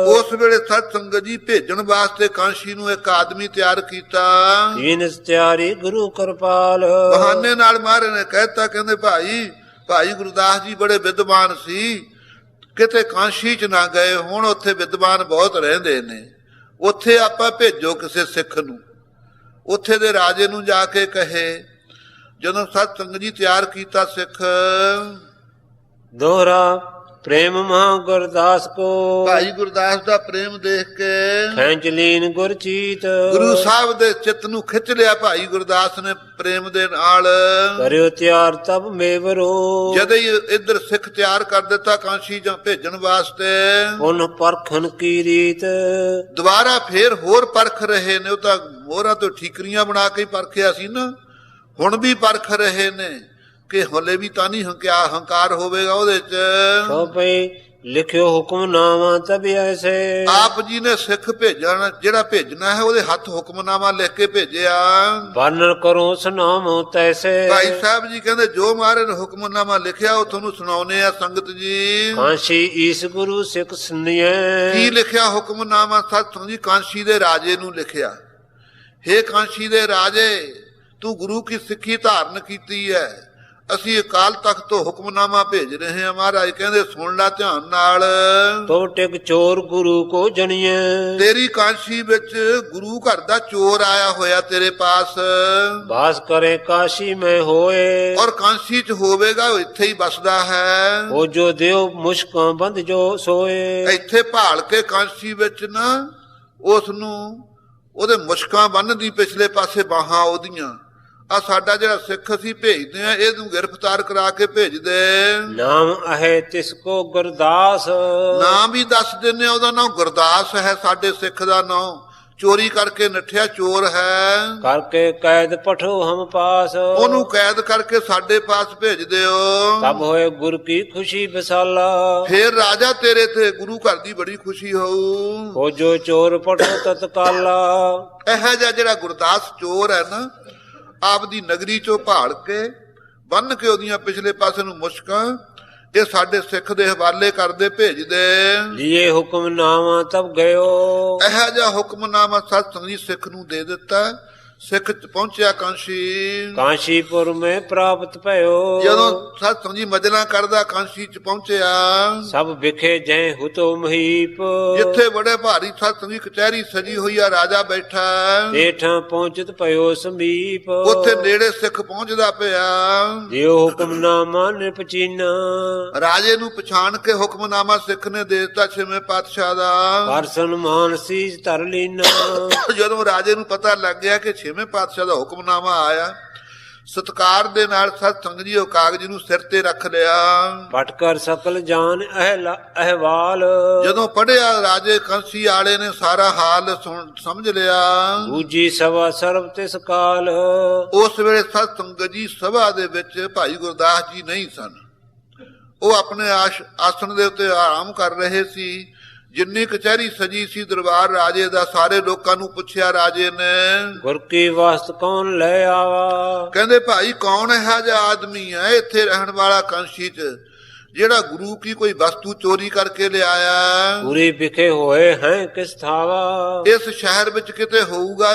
ਉਸ ਵੇਲੇ ਸਤ ਸੰਗਤ ਜੀ ਭੇਜਣ ਵਾਸਤੇ ਕਾਂਸ਼ੀ ਨੂੰ ਇੱਕ ਆਦਮੀ ਤਿਆਰ ਕੀਤਾ। ਤੀਨ ਤਿਆਰੀ ਗੁਰੂ ਕਿਰਪਾਲ। ਬਹਾਨੇ ਨਾਲ ਮਹਾਰਾਜ ਨੇ ਕਹਿਤਾ ਕਹਿੰਦੇ ਭਾਈ ਭਾਈ ਗੁਰਦਾਸ ਜੀ ਬੜੇ ਵਿਦਵਾਨ ਸੀ। ਕਿਤੇ ਕਾਂਸ਼ੀ ਚ ਨਾ ਗਏ ਹੁਣ ਉੱਥੇ ਵਿਦਵਾਨ ਬਹੁਤ ਰਹਿੰਦੇ ਨੇ। ਉੱਥੇ ਆਪਾਂ ਭੇਜੋ ਕਿਸੇ ਸਿੱਖ ਨੂੰ। ਉੱਥੇ ਦੇ ਰਾਜੇ ਨੂੰ ਜਾ ਕੇ ਕਹੇ ਜਦੋਂ ਸਤ ਸੰਗਤ ਜੀ ਤਿਆਰ ਕੀਤਾ ਸਿੱਖ। ਦੋਹਰਾ ਪ੍ਰੇਮ ਮਹਾ ਗੁਰਦਾਸ ਕੋ। ਭਾਈ ਗੁਰਦਾਸ ਦਾ ਪ੍ਰੇਮ ਦੇਖ ਕੇ ਖੈਂਚ ਲੀਨ ਗੁਰਚੀਤ ਗੁਰੂ ਸਾਹਿਬ ਦੇ ਚਿੱਤ ਨੂੰ ਖਿੱਚ ਲਿਆ ਭਾਈ ਗੁਰਦਾਸ ਨੇ ਪ੍ਰੇਮ ਦੇ ਨਾਲ। ਕਰਿਓ ਤਿਆਰ ਤਬ ਮੇਵਰੋ। ਜਦ ਹੀ ਇੱਧਰ ਸਿੱਖ ਤਿਆਰ ਕਰ ਦਿੱਤਾ ਕਾਂਸ਼ੀ ਜਾਂ ਭੇਜਣ ਵਾਸਤੇ। ਉਨ ਪਰਖਨ ਕੀ ਰੀਤ। ਦੁਬਾਰਾ ਫੇਰ ਹੋਰ ਪਰਖ ਰਹੇ ਨੇ ਉਹ ਤਾਂ ਮੋਹਰਾਂ ਤੋਂ ਠੀਕਰੀਆਂ ਬਣਾ ਕੇ ਪਰਖਿਆ ਸੀ ਨਾ। ਹੁਣ ਵੀ ਪਰਖ ਰਹੇ ਨੇ। ਕਿ ਹਲੇ ਵੀ ਤਾਂ ਨਹੀਂ ਹੰਕਿਆ ਹੰਕਾਰ ਹੋਵੇਗਾ ਉਹਦੇ ਚ। ਸੋ ਪਈ ਲਿਖਿਓ ਹੁਕਮਨਾਮਾ ਤਬ ਐਸੇ ਆਪ ਜੀ ਨੇ ਸਿੱਖ ਭੇਜਣ ਜਿਹੜਾ ਭੇਜਣਾ ਹੈ ਉਹਦੇ ਹੱਥ ਹੁਕਮਨਾਮਾ ਲਿਖ ਕੇ ਭੇਜਿਆ। ਵਰਣਨ ਕਰੋ ਸੁਨਾਮੋ ਤੈਸੇ। ਭਾਈ ਸਾਹਿਬ ਜੀ ਕਹਿੰਦੇ ਜੋ ਮਹਾਰਾਜ ਨੇ ਹੁਕਮਨਾਮਾ ਲਿਖਿਆ ਉਹ ਤੁਹਾਨੂੰ ਸੁਣਾਉਨੇ ਆ ਸੰਗਤ ਜੀ। ਕਾਂਸ਼ੀ ਈਸ ਗੁਰੂ ਸਿੱਖ ਸੁਨੀਏ ਕੀ ਲਿਖਿਆ ਹੁਕਮਨਾਮਾ? ਸਤਿ ਜੀ ਕਾਂਸ਼ੀ ਦੇ ਰਾਜੇ ਨੂੰ ਲਿਖਿਆ। ਹੇ ਕਾਂਸ਼ੀ ਦੇ ਰਾਜੇ ਤੂੰ ਗੁਰੂ ਕੀ ਸਿੱਖੀ ਧਾਰਨ ਕੀਤੀ ਹੈ? ਅਸੀਂ ਅਕਾਲ ਤਖਤ ਤੋਂ ਹੁਕਮਨਾਮਾ ਭੇਜ ਰਹੇ ਹਾਂ ਮਹਾਰਾਜ ਕਹਿੰਦੇ ਸੁਣ ਲੈ ਧਿਆਨ ਨਾਲ। ਤੋ ਟਿਕ ਚੋਰ ਗੁਰੂ ਕੋ ਜਣੀਏ ਤੇਰੀ ਕਾਂਸ਼ੀ ਵਿੱਚ ਗੁਰੂ ਘਰ ਦਾ ਚੋਰ ਆਇਆ ਹੋਇਆ ਤੇਰੇ ਪਾਸ। ਬਾਸ ਕਰੇ ਕਾਸ਼ੀ ਮੈਂ ਹੋਏ। ਔਰ ਕਾਂਸ਼ੀ ਚ ਹੋਵੇਗਾ ਉਹ ਇੱਥੇ ਹੀ ਬਸਦਾ ਹੈ। ਉਹ ਜੋ ਦਿਓ ਮੁਸ਼ਕਾਂ ਬੰਦ ਜੋ ਸੋਏ। ਇੱਥੇ ਭਾਲ ਕੇ ਕਾਂਸ਼ੀ ਵਿੱਚ ਨਾ ਉਸ ਨੂੰ ਉਹਦੇ ਮੁਸ਼ਕਾਂ ਬੰਨਦੀ ਪਿਛਲੇ ਪਾਸੇ ਬਾਹਾਂ ਉਹਦੀਆਂ। ਆ ਸਾਡਾ ਜਿਹੜਾ ਸਿੱਖ ਅਸੀਂ ਭੇਜਦੇ ਆ ਇਹਨੂੰ ਗ੍ਰਿਫਤਾਰ ਕਰਾ ਕੇ ਭੇਜਦੇ ਨਾਮ ਅਹੇ ਤਿਸ ਕੋ ਗੁਰਦਾਸ। ਨਾਮ ਵੀ ਦੱਸ ਦਿੰਨੇ ਆ, ਉਹਦਾ ਨਾਮ ਗੁਰਦਾਸ ਹੈ ਸਾਡੇ ਸਿੱਖ ਦਾ ਨਾਮ। ਚੋਰੀ ਕਰਕੇ ਨੱਠਿਆ ਚੋਰ ਹੈ। ਕਰਕੇ ਕੈਦ ਪਠੋ ਹਮ ਪਾਸ। ਉਹਨੂੰ ਕੈਦ ਕਰਕੇ ਸਾਡੇ ਪਾਸ ਭੇਜ ਦਿਓ ਤਬ ਹੋਏ ਗੁਰ ਕੀ ਖੁਸ਼ੀ ਵਿਸਾਲਾ। ਫੇਰ ਰਾਜਾ ਤੇਰੇ ਤੇ ਗੁਰੂ ਘਰ ਦੀ ਬੜੀ ਖੁਸ਼ੀ ਹੋਊ। ਹੋ ਜੋ ਚੋਰ ਪਠੋ ਤਤਕਾਲਾ। ਇਹ ਜਿਹਾ ਜਿਹੜਾ ਗੁਰਦਾਸ ਚੋਰ ਹੈ ਨਾ ਆਪਦੀ ਨਗਰੀ ਚੋਂ ਭਾਲ ਕੇ ਬੰਨ ਕੇ ਉਹਦੀਆਂ ਪਿਛਲੇ ਪਾਸੇ ਨੂੰ ਮੁਸ਼ਕਾਂ ਇਹ ਸਾਡੇ ਸਿੱਖ ਦੇ ਹਵਾਲੇ ਕਰਦੇ ਭੇਜਦੇ। ਲਿਏ ਹੁਕਮਨਾਮਾ ਤਬ ਗਇਓ। ਇਹ ਜਿਹਾ ਹੁਕਮਨਾਮਾ ਸਤ ਸੰਗੀ ਸਿੱਖ ਨੂੰ ਦੇ ਦਿੱਤਾ। ਸਿੱਖ ਚ ਪਹੁੰਚਿਆ ਕਾਂਸ਼ੀ। ਕਾਂਸ਼ੀਪੁਰ ਮੈਂ ਪ੍ਰਾਪਤ ਭਇਓ। ਜਦੋਂ ਸਤ ਸੰਗੀ ਮਜਲਾ ਕਰਦਾ ਕਾਂਸ਼ੀ ਚ ਪਹੁੰਚਿਆ। ਸਭ ਵਿਖੇ ਜੈ ਹੁਤੋ ਮਹੀਪ ਜਿੱਥੇ ਬੜੇ ਭਾਰੀ ਸਤ ਸੰਗੀ ਕਚਹਿਰੀ ਸਜੀ ਹੋਈ ਆ ਰਾਜਾ ਬੈਠਾ। ਏਠਾਂ ਪਹੁੰਚਤ ਭਇਓ ਸਮੀਪ। ਉੱਥੇ ਨੇੜੇ ਸਿੱਖ ਪਹੁੰਚਦਾ ਪਿਆ। ਦਿਓ ਹੁਕਮਨਾਮਾ ਨਿਪਚੀਨਾ। ਰਾਜੇ ਨੂੰ ਪਛਾਣ ਕੇ ਹੁਕਮਨਾਮਾ ਸਿੱਖ ਨੇ ਦੇ ਦਿੱਤਾ ਛੇਵੇਂ ਪਾਤਸ਼ਾਹ ਦਾ। ਕਰ ਸਨਮਾਨ ਸੀਸ ਧਰ ਲੀਨਾ। ਜਦੋਂ ਰਾਜੇ ਨੂੰ ਪਤਾ ਲੱਗ ਗਿਆ ਕਿ ਛੇਵੇਂ ਪਾਤਸ਼ਾਹ ਦਾ ਹੁਕਮਨਾਮਾ ਆਇਆ। ਸਤਕਾਰ ਦੇ ਨਾਲ ਸਤ ਸੰਗ ਜੀ ਉਹ ਕਾਗਜ਼ ਨੂੰ ਸਿਰ ਤੇ ਰੱਖ ਲਿਆ। ਪਟ ਕਰ ਸਕਲ ਜਾਨ ਅਹਿਵਾਲ। ਜਦੋਂ ਪੜਿਆ ਰਾਜੇ ਕੰਸੀ ਆਲੇ ਨੇ ਸਾਰਾ ਹਾਲ ਸੁਣ- ਸਮਝ ਲਿਆ। ਦੂਜੀ ਸਭਾ ਸਰਬ ਤਿਸ ਕਾਲ। ਉਸ ਵੇਲੇ ਸਤ ਸੰਗਤ ਜੀ ਸਭਾ ਦੇ ਵਿੱਚ ਭਾਈ ਗੁਰਦਾਸ ਜੀ ਨਹੀਂ ਸਨ। ਉਹ ਆਪਣੇ ਆਸ਼- ਆਸਣ ਦੇ ਉੱਤੇ ਆਰਾਮ ਕਰ ਰਹੇ ਸੀ। ਜਿੰਨੀ ਕਚਹਿਰੀ ਸਜੀ ਸੀ ਦਰਬਾਰ ਰਾਜੇ ਦਾ ਸਾਰੇ ਲੋਕਾਂ ਨੂੰ ਪੁੱਛਿਆ ਰਾਜੇ ਨੇ ਗੁਰ ਕੀ ਵਾਸਤ ਕੌਣ ਲੈ ਆਵਾ? ਕਹਿੰਦੇ ਭਾਈ ਕੌਣ ਹੈ ਜਿਹਾ ਆਦਮੀ ਹੈ ਇੱਥੇ ਰਹਿਣ ਵਾਲਾ ਕੰਸ਼ੀ ਚ ਜਿਹੜਾ ਗੁਰੂ ਕੀ ਕੋਈ ਵਸਤੂ ਚੋਰੀ ਕਰਕੇ ਲਿਆਇਆ? ਪੂਰੀ ਵਿਖੇ ਹੋਏ ਹੈ ਕਿਸ ਥਾਵਾ? ਇਸ ਸ਼ਹਿਰ ਵਿੱਚ ਕਿਤੇ ਹੋਊਗਾ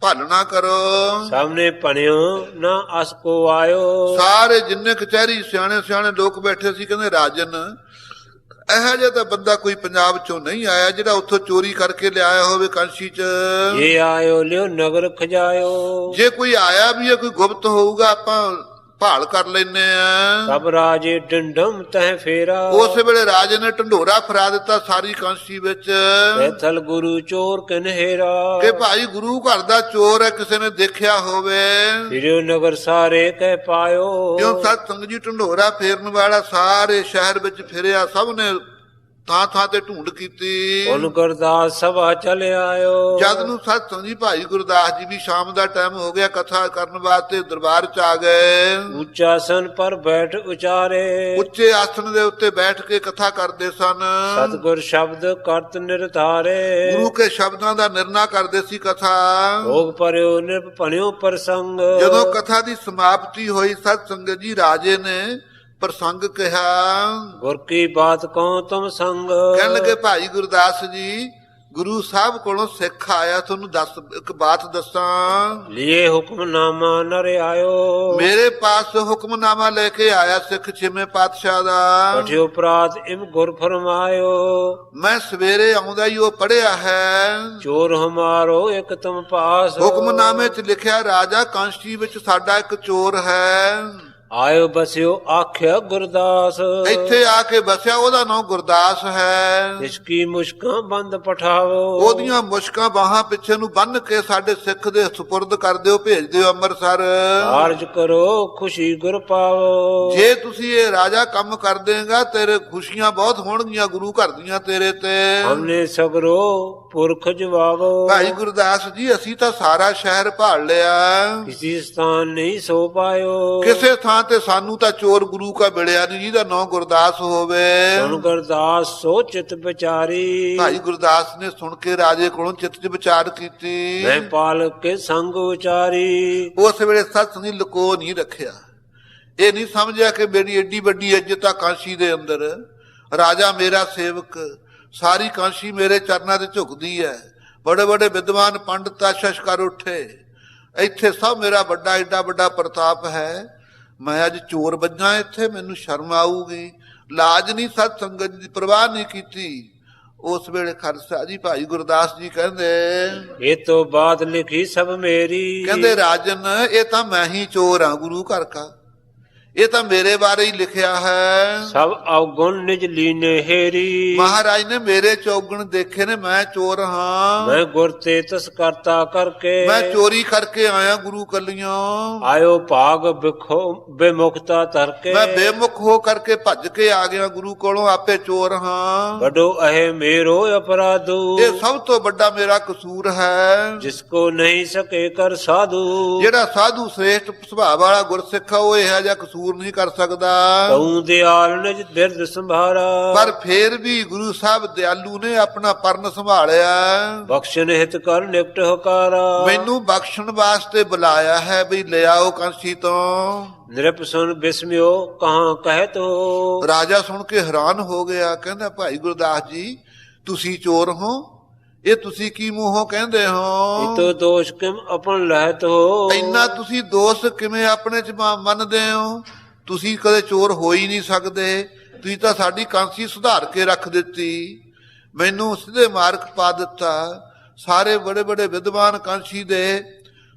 ਭਾਲਣਾ ਕਰੋ। ਸਾਹਮਣੇ ਪਣਿਓ ਨਾ ਅਸ ਕੋ ਆਇਓ। ਸਾਰੇ ਜਿੰਨੇ ਕਚਹਿਰੀ ਸਿਆਣੇ ਸਿਆਣੇ ਲੋਕ ਬੈਠੇ ਸੀ ਕਹਿੰਦੇ ਰਾਜਨ ਇਹੋ ਜਿਹਾ ਤਾਂ ਬੰਦਾ ਕੋਈ ਪੰਜਾਬ ਚੋਂ ਨਹੀਂ ਆਇਆ ਜਿਹੜਾ ਉੱਥੋਂ ਚੋਰੀ ਕਰਕੇ ਲਿਆਇਆ ਹੋਵੇ ਕਾਂਸ਼ੀ ਚ। ਇਹ ਆਇਓ ਲਿਓ ਨਗਰ ਖਜਾਇਓ। ਜੇ ਕੋਈ ਆਇਆ ਵੀ ਹੈ ਕੋਈ ਗੁਪਤ ਹੋਊਗਾ ਆਪਾਂ ਭਾਲ ਕਰ ਲੈਨੇ ਆ। ਸਭ ਰਾਜੇ ਡੰਡਮ ਤਹ ਫੇਰਾ। ਉਸ ਵੇਲੇ ਰਾਜੇ ਨੇ ਢੰਡੋਰਾ ਫਰਾ ਦਿੱਤਾ ਸਾਰੀ ਕਾਂਸ਼ੀ ਵਿੱਚ। ਕੈਥਲ ਗੁਰੂ ਚੋਰ ਕਨਹੇਰਾ ਕਿ ਭਾਈ ਗੁਰੂ ਘਰ ਦਾ ਚੋਰ ਹੈ ਕਿਸੇ ਨੇ ਦੇਖਿਆ ਹੋਵੇ। ਫਿਰਿਓ ਨਗਰ ਸਾਰੇ ਕਹਿ ਪਾਇਓ। ਕਿਉਂ ਸਤ ਸੰਗ ਜੀ ਢੰਡੋਰਾ ਫੇਰਨ ਵਾਲਾ ਸਾਰੇ ਸ਼ਹਿਰ ਵਿੱਚ ਫਿਰਿਆ ਸਭ ਨੇ ਥਾਂ ਥਾਂ ਤੇ ਢੂੰਡ ਕੀਤੀ। ਉਨ ਗੁਰਦਾਸ ਸਭਾ ਚਲ ਆਇਓ। ਜਦ ਨੂੰ ਸਤ ਸੰਗ ਜੀ ਭਾਈ ਗੁਰਦਾਸ ਜੀ ਵੀ ਸ਼ਾਮ ਦਾ ਟਾਈਮ ਹੋ ਗਿਆ ਕਥਾ ਕਰਨ ਵਾਸਤੇ ਦਰਬਾਰ ਚ ਆ ਗਏ। ਉੱਚਾਸਨ ਪਰ ਬੈਠ ਉਚਾਰੇ। ਉੱਚੇ ਆਸਣ ਦੇ ਉੱਤੇ ਬੈਠ ਕੇ ਕਥਾ ਕਰਦੇ ਸਨ। ਸਤਗੁਰ ਸ਼ਬਦ ਕਰਤ ਨਿਰਧਾਰੇ। ਗੁਰੂ ਕੇ ਸ਼ਬਦਾਂ ਦਾ ਨਿਰਣਾ ਕਰਦੇ ਸੀ ਕਥਾ। ਭੋਗ ਪਰਿਓ ਨਿਰਭ ਪਣਿਓ ਪ੍ਰਸੰਗ। ਜਦੋਂ ਕਥਾ ਦੀ ਸਮਾਪਤੀ ਹੋਈ ਸਤ ਸੰਗਤ ਜੀ ਰਾਜੇ ਨੇ ਪ੍ਰਸੰਗ ਕਿਹਾ ਗੁਰ ਕੀ ਬਾਤ ਕਹੋ ਤੁਮ ਸੰਗ? ਕਹਿਣ ਲੱਗੇ ਭਾਈ ਗੁਰਦਾਸ ਜੀ ਗੁਰੂ ਸਾਹਿਬ ਕੋਲੋਂ ਸਿੱਖ ਆਇਆ ਤੁਹਾਨੂੰ ਦੱਸ ਇੱਕ ਬਾਤ ਦੱਸਾਂ। ਲਿਏ ਹੁਕਮਨਾਮਾ ਨਰ ਆਇਓ। ਮੇਰੇ ਪਾਸ ਹੁਕਮਨਾਮਾ ਲੈ ਕੇ ਆਇਆ ਸਿੱਖ ਛੇਵੇਂ ਪਾਤਸ਼ਾਹ ਦਾ। ਪਠਿਓ ਪ੍ਰਾਤ ਇਮ ਗੁਰ ਫਰਮਾਇਓ। ਮੈਂ ਸਵੇਰੇ ਆਉਂਦਾ ਹੀ ਉਹ ਪੜਿਆ ਹੈ। ਚੋਰ ਹਮਾਰੋ ਇੱਕ ਤੁਮ ਪਾਸ। ਹੁਕਮਨਾਮੇ 'ਚ ਲਿਖਿਆ ਰਾਜਾ ਕਾਂਸ਼ੀ ਵਿੱਚ ਸਾਡਾ ਇੱਕ ਚੋਰ ਹੈ। ਆਇਓ ਬਸਿਓ ਆਖਿਆ ਗੁਰਦਾਸ। ਇੱਥੇ ਆ ਕੇ ਬਸਿਆ ਉਹਦਾ ਨਾਮ ਗੁਰਦਾਸ ਹੈ। ਇਸਕੀ ਮੁਸ਼ਕਾਂ ਬੰਦ ਪਠਾਵੋ। ਉਹਦੀਆਂ ਮੁਸ਼ਕਾਂ ਬਾਹਾਂ ਪਿੱਛੇ ਨੂੰ ਬੰਨ ਕੇ ਸਾਡੇ ਸਿੱਖ ਦੇ ਸੁਪੁਰਦ ਕਰ ਦਿਓ ਭੇਜ ਦਿਓ ਅੰਮ੍ਰਿਤਸਰ। ਕਾਰਜ ਕਰੋ ਖੁਸ਼ੀ ਗੁਰ ਪਾਵੋ। ਜੇ ਤੁਸੀਂ ਇਹ ਰਾਜਾ ਕੰਮ ਕਰ ਦੇਗਾ ਤੇਰੇ ਖੁਸ਼ੀਆਂ ਬਹੁਤ ਹੋਣਗੀਆਂ ਗੁਰੂ ਘਰ ਦੀਆਂ ਤੇਰੇ ਤੇ। ਹਮਨੇ ਸਗਰੋ ਪੁਰਖ ਜਵਾਵੋ। ਭਾਈ ਗੁਰਦਾਸ ਜੀ ਅਸੀਂ ਤਾਂ ਸਾਰਾ ਸ਼ਹਿਰ ਭਾਲ ਲਿਆ। ਕਿਸੀ ਸਥਾਨ ਨਹੀਂ ਸੋ ਪਾਇਓ। ਕਿਸੇ ਥਾਂ ਤੇ ਸਾਨੂੰ ਤਾਂ ਚੋਰ ਗੁਰੂ ਕਾ ਮਿਲਿਆ ਨਹੀਂ ਜਿਹਦਾ ਨਾਂ ਗੁਰਦਾਸ ਹੋਵੇ। ਸੁਨ ਗੁਰਦਾਸ ਸੋ ਚਿਤ ਵਿਚਾਰੀ। ਭਾਈ ਗੁਰਦਾਸ ਨੇ ਸੁਣ ਕੇ ਰਾਜੇ ਕੋਲੋਂ ਚਿੱਤ 'ਚ ਵਿਚਾਰ ਕੀਤੀ। ਮੈਂ ਪਾਲਕ ਕੇ ਸੰਗ ਵਿਚਾਰੀ ਉਸ ਵੇਲੇ ਨਹੀਂ ਲੁਕੋ ਨਹੀਂ ਰੱਖਿਆ। ਇਹ ਨਹੀਂ ਸਮਝਿਆ ਕਿ ਮੇਰੀ ਏਡੀ ਵੱਡੀ ਇੱਜ਼ਤ ਆ ਕਾਂਸ਼ੀ ਦੇ ਅੰਦਰ। ਰਾਜਾ ਮੇਰਾ ਸੇਵਕ ਸਾਰੀ ਕਾਂਸ਼ੀ ਮੇਰੇ ਚਰਨਾਂ ਤੇ ਝੁਕਦੀ ਹੈ ਬੜੇ ਬੜੇ ਵਿਦਵਾਨ ਪੰਡਤ ਆਸ਼ਸ਼ ਕਰ ਉੱਠੇ। ਇੱਥੇ ਸਭ ਮੇਰਾ ਵੱਡਾ ਏਡਾ ਵੱਡਾ ਪ੍ਰਤਾਪ ਹੈ। ਮੈਂ ਅੱਜ ਚੋਰ ਵੱਜਾਂ ਇੱਥੇ ਮੈਨੂੰ ਸ਼ਰਮ ਆਊਗੀ। ਲਾਜ ਨਹੀਂ ਸਤ ਸੰਗਤ ਦੀ ਪਰਵਾਹ ਨਹੀਂ ਕੀਤੀ। ਉਸ ਵੇਲੇ ਖਾਲਸਾ ਜੀ ਭਾਈ ਗੁਰਦਾਸ ਜੀ ਕਹਿੰਦੇ ਇਹ ਤੋਂ ਬਾਅਦ ਲਿਖੀ ਸਭ ਮੇਰੀ। ਕਹਿੰਦੇ ਰਾਜਨ ਇਹ ਤਾਂ ਮੈਂ ਹੀ ਚੋਰ ਹਾਂ ਗੁਰੂ ਘਰ ਕਾ। ਇਹ ਤਾਂ ਮੇਰੇ ਬਾਰੇ ਹੀ ਲਿਖਿਆ ਹੈ। ਸਭ ਅਵਗੁਣ ਨਿਜ ਲੀਨੇ ਹੇਰੀ। ਮਹਾਰਾਜ ਨੇ ਮੇਰੇ ਚੌਗਣ ਦੇਖੇ ਨੇ ਮੈਂ ਚੋਰ ਹਾਂ। ਮੈਂ ਗੁਰ ਤੇ ਤਸ ਕਰਤਾ ਕਰਕੇ। ਮੈਂ ਚੋਰੀ ਕਰਕੇ ਆਇਆ ਗੁਰੂ ਕੱਲੀਆਂ ਆਇਓ ਭਾਗ ਬਿਖੋ ਬੇਮੁਖਤਾ ਤਰਕੇ ਮੈਂ ਬੇਮੁਖ ਹੋ ਕਰਕੇ ਭੱਜ ਕੇ ਆ ਗਿਆ ਗੁਰੂ ਕੋਲੋਂ ਆਪੇ ਚੋਰ ਹਾਂ। ਬਡੋ ਅਹੇ ਮੇਰੋ ਅਪਰਾਧੂ। ਇਹ ਸਭ ਤੋਂ ਵੱਡਾ ਮੇਰਾ ਕਸੂਰ ਹੈ। ਜਿਸ ਕੋ ਨਹੀਂ ਸਕੇ ਕਰ ਸਾਧੂ। ਜਿਹੜਾ ਸਾਧੂ ਸ੍ਰੇਸ਼ਟ ਸੁਭਾਅ ਵਾਲਾ ਗੁਰਸਿੱਖ ਉਹ ਇਹੋ ਜਿਹਾ ਕਸੂਰ ਨਹੀਂ ਕਰ ਸਕਦਾ। ਕਉ ਦਿਆਲ ਨਿਜ ਬਿਰਦ ਸੰਭਾਰਾ। ਪਰ ਫੇਰ ਵੀ ਗੁਰੂ ਸਾਹਿਬ ਦਿਆਲੂ ਨੇ ਆਪਣਾ ਪਰਨ ਸੰਭਾਲਿਆ। ਬਖਸ਼ਣ ਹਿਤ ਕਰ ਨਿਕਟ ਹਕਾਰਾ। ਮੈਨੂੰ ਬਖਸ਼ਣ ਵਾਸਤੇ ਬੁਲਾਇਆ ਹੈ ਵੀ ਲਿਆਓ ਕਾਂਸੀ ਤੋਂ। ਨਿਰਪ ਸੁਨ ਬਿਸਮਿਓ ਕਹਾਂ ਕਹਿਤ ਹੋ। ਰਾਜਾ ਸੁਣ ਕੇ ਹੈਰਾਨ ਹੋ ਗਿਆ ਕਹਿੰਦਾ ਭਾਈ ਗੁਰਦਾਸ ਜੀ ਤੁਸੀਂ ਚੋਰ ਹੋ? ਇਹ ਤੁਸੀਂ ਕੀ ਮੂੰਹੋਂ ਕਹਿੰਦੇ ਹੋ? ਇਤੋ ਦੋਸ਼ ਕਿਮ ਆਪਨ ਲਹਿਤ ਹੋ। ਇੰਨਾ ਤੁਸੀਂ ਦੋਸ਼ ਕਿਵੇਂ ਆਪਣੇ ਚ ਮੰਨਦੇ ਹੋ? ਤੁਸੀਂ ਕਦੇ ਚੋਰ ਹੋ ਹੀ ਨਹੀਂ ਸਕਦੇ। ਤੁਸੀਂ ਤਾਂ ਸਾਡੀ ਕਾਂਸੀ ਸੁਧਾਰ ਕੇ ਰੱਖ ਦਿੱਤੀ। ਮੈਨੂੰ ਸਿੱਧੇ ਮਾਰਗ ਪਾ ਦਿੱਤਾ। ਸਾਰੇ ਬੜੇ ਬੜੇ ਵਿਦਵਾਨ ਕਾਂਸੀ ਦੇ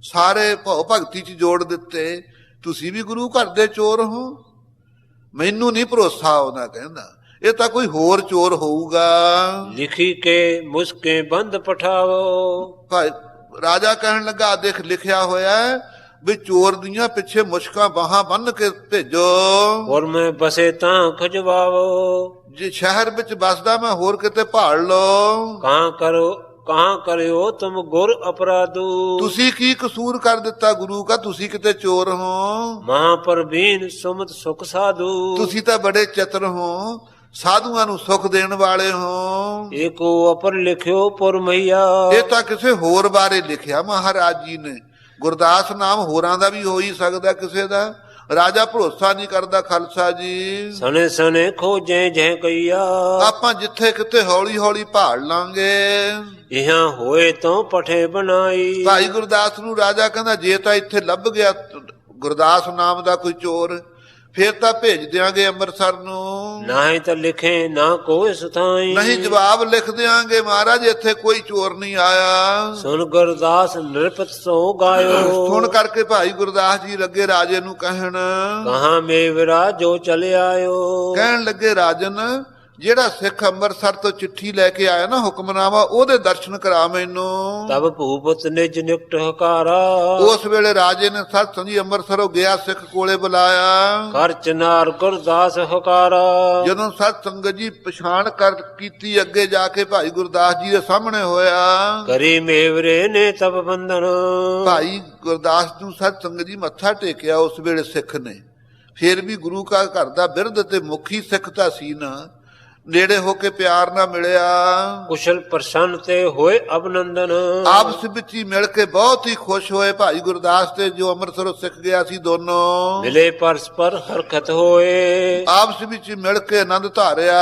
ਸਾਰੇ ਭਉ ਭਗਤੀ ਚ ਜੋੜ ਦਿੱਤੇ। ਤੁਸੀਂ ਵੀ ਗੁਰੂ ਘਰ ਦੇ ਚੋਰ ਹੋ? ਮੈਨੂੰ ਨਹੀਂ ਭਰੋਸਾ ਉਹਨਾਂ ਕਹਿੰਦਾ। ਇਹ ਤਾਂ ਕੋਈ ਹੋਰ ਚੋਰ ਹੋਊਗਾ। ਲਿਖੀ ਕੇ ਮੁਸਕੇ ਬੰਦ ਪਠਾਵੋ। ਭਾਈ ਰਾਜਾ ਕਹਿਣ ਲੱਗਾ ਦੇਖ ਲਿਖਿਆ ਹੋਇਆ ਹੈ ਵੀ ਚੋਰ ਦੀਆਂ ਪਿੱਛੇ ਮੁਸ਼ਕਾਂ ਬਾਹਾਂ ਬੰਨ ਕੇ ਭੇਜੋ। ਔਰ ਮੈਂ ਬਸੇ ਤਾਂ ਖਜਵਾਵੋ। ਜੇ ਸ਼ਹਿਰ ਵਿੱਚ ਵੱਸਦਾ ਮੈਂ ਹੋਰ ਕਿਤੇ ਭਾਲ ਲਓ। ਕਹਾਂ ਕਰੋ ਕਹਾਂ ਕਰਿਓ ਤੁਮ ਗੁਰ ਅਪਰਾਧੂ। ਤੁਸੀਂ ਕੀ ਕਸੂਰ ਕਰ ਦਿੱਤਾ ਗੁਰੂ ਕਾ? ਤੁਸੀਂ ਕਿਤੇ ਚੋਰ ਹੋ? ਮਹਾਪਰਬੀਨ ਸੁਮਤ ਸੁਖ ਸਾਧੂ। ਤੁਸੀਂ ਤਾਂ ਬੜੇ ਚਤਰ ਹੋ। ਸਾਧੂਆਂ ਨੂੰ ਸੁਖ ਦੇਣ ਵਾਲੇ ਹੋ। ਏਕੋ ਅਪਰ ਲਿਖਿਓ ਪੁਰ ਮਈਆ ਇਹ ਤਾਂ ਕਿਸੇ ਹੋਰ ਬਾਰੇ ਲਿਖਿਆ ਮਹਾਰਾਜ ਜੀ ਨੇ। ਗੁਰਦਾਸ ਨਾਮ ਹੋਰਾਂ ਦਾ ਵੀ ਹੋ ਹੀ ਸਕਦਾ ਕਿਸੇ ਦਾ। ਰਾਜਾ ਭਰੋਸਾ ਨਹੀਂ ਕਰਦਾ ਖਾਲਸਾ ਜੀ। ਸਨੇ ਸਨੇ ਖੋਜੇ ਜੈ ਕਈਆ। ਆਪਾਂ ਜਿੱਥੇ ਕਿਤੇ ਹੌਲੀ ਹੌਲੀ ਭਾਲ ਲਾਂਗੇ। ਇਹਾਂ ਹੋਏ ਤੋਂ ਪਠੇ ਬਣਾਈ। ਭਾਈ ਗੁਰਦਾਸ ਨੂੰ ਰਾਜਾ ਕਹਿੰਦਾ ਜੇ ਤਾਂ ਇੱਥੇ ਲੱਭ ਗਿਆ ਗੁਰਦਾਸ ਨਾਮ ਦਾ ਕੋਈ ਚੋਰ। ਫੇਰ ਤਾਂ ਭੇਜ ਦਿਆਂਗੇ ਅੰਮ੍ਰਿਤਸਰ ਨੂੰ। ਨਾਹੀਂ ਤਾਂ ਲਿਖੇ ਨਾ ਕੋਈ ਸਥਾਈ। ਨਹੀਂ ਜਵਾਬ ਲਿਖ ਦਿਆਂਗੇ ਮਹਾਰਾਜ ਇੱਥੇ ਕੋਈ ਚੋਰ ਨਹੀਂ ਆਇਆ। ਸੁਨ ਗੁਰਦਾਸ ਨਿਰਪਤ ਸੋ ਗਾਇਓ। ਸੁਣ ਕਰਕੇ ਭਾਈ ਗੁਰਦਾਸ ਜੀ ਲੱਗੇ ਰਾਜੇ ਨੂੰ ਕਹਿਣ। ਕਹਾਂ ਮੇਵਰਾ ਜੋ ਚਲੇ ਆਇਓ। ਕਹਿਣ ਲੱਗੇ ਰਾਜਨ ਜਿਹੜਾ ਸਿੱਖ ਅੰਮ੍ਰਿਤਸਰ ਤੋਂ ਚਿੱਠੀ ਲੈ ਕੇ ਆਇਆ ਨਾ ਹੁਕਮਨਾਮਾ ਉਹਦੇ ਦਰਸ਼ਨ ਕਰਾ ਮੈਨੂੰ। ਤਬ ਭੂਪਤ ਨਿਜ ਨਿਕਟ ਹਕਾਰਾ। ਉਸ ਵੇਲੇ ਰਾਜੇ ਨੇ ਸਤ ਸੰਜੀ ਅੰਮ੍ਰਿਤਸਰੋਂ ਗਿਆ ਸਿੱਖ ਕੋਲੇ ਬੁਲਾਇਆ। ਕਰ ਚਨਾਰ ਗੁਰਦਾਸ ਹਕਾਰਾ। ਜਦੋਂ ਸਤ ਸੰਗਤ ਜੀ ਪਛਾਣ ਕਰ ਕੀਤੀ ਅੱਗੇ ਜਾ ਕੇ ਭਾਈ ਗੁਰਦਾਸ ਜੀ ਦੇ ਸਾਹਮਣੇ ਹੋਇਆ। ਕਰੀ ਮੇਵਰੇ ਨੇ ਤਬ ਬੰਧਨ। ਭਾਈ ਗੁਰਦਾਸ ਨੂੰ ਸਤ ਸੰਗਤ ਜੀ ਮੱਥਾ ਟੇਕਿਆ ਉਸ ਵੇਲੇ ਸਿੱਖ ਨੇ। ਫਿਰ ਵੀ ਗੁਰੂ ਕਾ ਘਰ ਦਾ ਬਿਰਧ ਤੇ ਮੁਖੀ ਸਿੱਖ ਤਾਂ ਸੀ ਨਾ। ਨੇੜੇ ਹੋ ਕੇ ਪਿਆਰ ਨਾਲ ਮਿਲਿਆ। ਕੁਸ਼ਲ ਪ੍ਰਸੰਨ ਤੇ ਹੋਏ ਅਬਨੰਦਨ ਆਪਸ ਵਿੱਚ ਹੀ ਮਿਲ ਕੇ ਬਹੁਤ ਹੀ ਖੁਸ਼ ਹੋਏ ਭਾਈ ਗੁਰਦਾਸ ਤੇ ਜੋ ਅੰਮ੍ਰਿਤਸਰੋਂ ਸਿੱਖ ਗਿਆ ਸੀ ਦੋਨੋਂ। ਮਿਲੇ ਪਰਸਪਰ ਹਰਕਤ ਹੋਏ। ਆਪਸ ਵਿੱਚ ਹੀ ਮਿਲ ਕੇ ਆਨੰਦ ਧਾਰਿਆ।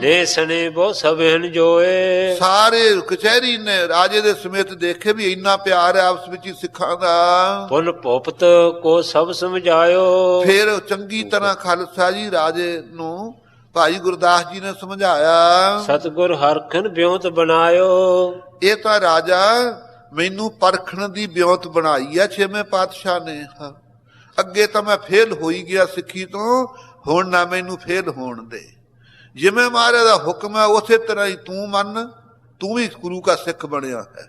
ਨੇ ਸਨੇ ਬਹੁ ਸਭਨ ਜੋਏ। ਸਾਰੇ ਕਚਹਿਰੀ ਨੇ ਰਾਜੇ ਦੇ ਸਮੇਤ ਦੇਖੇ ਵੀ ਇੰਨਾ ਪਿਆਰ ਹੈ ਆਪਸ ਵਿੱਚ ਹੀ ਸਿੱਖਾਂ ਦਾ। ਪੁਨ ਭੁਪਤ ਕੋ ਸਭ ਸਮਝਾਇਓ। ਫਿਰ ਚੰਗੀ ਤਰ੍ਹਾਂ ਖਾਲਸਾ ਜੀ ਰਾਜੇ ਨੂੰ ਭਾਈ ਗੁਰਦਾਸ ਜੀ ਨੇ ਸਮਝਾਇਆ ਸਤਗੁਰ ਹਰਖਨ ਬਿਉਂਤ ਬਣਾਇਓ। ਇਹ ਤਾਂ ਰਾਜਾ ਮੈਨੂੰ ਪਰਖਣ ਦੀ ਬਿਉਂਤ ਬਣਾਈ ਆ ਛੇਵੇਂ ਪਾਤਸ਼ਾਹ ਨੇ। ਅੱਗੇ ਤਾਂ ਮੈਂ ਫੇਲ ਹੋਈ ਗਿਆ ਸਿੱਖੀ ਤੋਂ ਹੁਣ ਨਾ ਮੈਨੂੰ ਫੇਲ ਹੋਣ ਦੇ। ਜਿਵੇਂ ਮਹਾਰਾਜ ਦਾ ਹੁਕਮ ਹੈ ਉਸੇ ਤਰ੍ਹਾਂ ਹੀ ਤੂੰ ਮੰਨ ਤੂੰ ਵੀ ਗੁਰੂ ਦਾ ਸਿੱਖ ਬਣਿਆ ਹੈ।